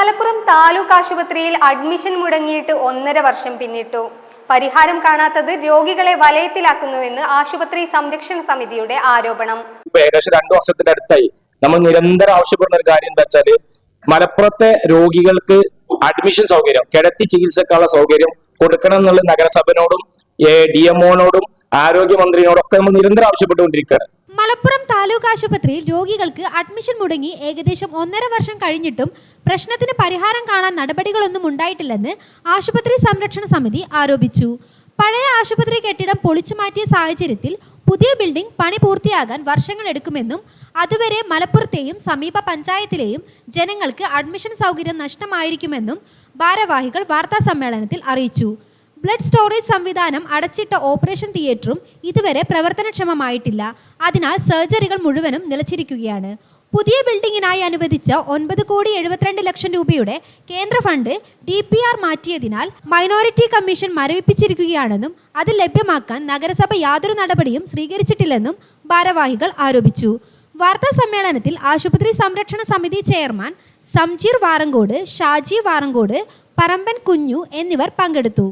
മലപ്പുറം താലൂക്ക് ആശുപത്രിയിൽ അഡ്മിഷൻ മുടങ്ങിയിട്ട് ഒന്നര വർഷം പിന്നിട്ടു. പരിഹാരം കാണാത്തത് രോഗികളെ വലയത്തിലാക്കുന്നുവെന്ന് ആശുപത്രി സംരക്ഷണ സമിതിയുടെ ആരോപണം. ഏകദേശം രണ്ടു വർഷത്തിന്റെ അടുത്തായി. നമ്മൾ നിരന്തരം ആവശ്യപ്പെടുന്ന ഒരു കാര്യം എന്താ വെച്ചാൽ മലപ്പുറത്തെ രോഗികൾക്ക് അഡ്മിഷൻ സൗകര്യം കിടത്തി ചികിത്സക്കുള്ള സൗകര്യം കൊടുക്കണം എന്നുള്ള നഗരസഭനോടും ഡി എംഒനോടും ആരോഗ്യമന്ത്രിയോടും ഒക്കെ നമ്മൾ നിരന്തരം ആവശ്യപ്പെട്ടുകൊണ്ടിരിക്കുകയാണ്. മലപ്പുറം താലൂക്ക് ആശുപത്രിയിൽ രോഗികൾക്ക് അഡ്മിഷൻ മുടങ്ങി ഏകദേശം ഒന്നര വർഷം കഴിഞ്ഞിട്ടും പ്രശ്നത്തിന് പരിഹാരം കാണാൻ നടപടികളൊന്നും ഉണ്ടായിട്ടില്ലെന്ന് ആശുപത്രി സംരക്ഷണ സമിതി ആരോപിച്ചു. പഴയ ആശുപത്രി കെട്ടിടം പൊളിച്ചു മാറ്റിയ സാഹചര്യത്തിൽ പുതിയ ബിൽഡിംഗ് പണി പൂർത്തിയാകാൻ വർഷങ്ങൾ എടുക്കുമെന്നും അതുവരെ മലപ്പുറത്തെയും സമീപ പഞ്ചായത്തിലെയും ജനങ്ങൾക്ക് അഡ്മിഷൻ സൗകര്യം നഷ്ടമായിരിക്കുമെന്നും ഭാരവാഹികൾ വാർത്താ സമ്മേളനത്തിൽ അറിയിച്ചു. ബ്ലഡ് സ്റ്റോറേജ് സംവിധാനം അടച്ചിട്ട ഓപ്പറേഷൻ തിയേറ്ററും ഇതുവരെ പ്രവർത്തനക്ഷമമായിട്ടില്ല. അതിനാൽ സർജറികൾ മുഴുവനും നിലച്ചിരിക്കുകയാണ്. പുതിയ ബിൽഡിങ്ങിനായി അനുവദിച്ച ഒൻപത് കോടി എഴുപത്തിരണ്ട് ലക്ഷം രൂപയുടെ കേന്ദ്ര ഫണ്ട് ഡി പി ആർ മാറ്റിയതിനാൽ മൈനോറിറ്റി കമ്മീഷൻ മരവിപ്പിച്ചിരിക്കുകയാണെന്നും അത് ലഭ്യമാക്കാൻ നഗരസഭ യാതൊരു നടപടിയും സ്വീകരിച്ചിട്ടില്ലെന്നും ഭാരവാഹികൾ ആരോപിച്ചു. വാർത്താ സമ്മേളനത്തിൽ ആശുപത്രി സംരക്ഷണ സമിതി ചെയർമാൻ സംജീർ വാറങ്കോട് ഷാജി വാറങ്കോട് പറമ്പൻ കുഞ്ഞു എന്നിവർ പങ്കെടുത്തു.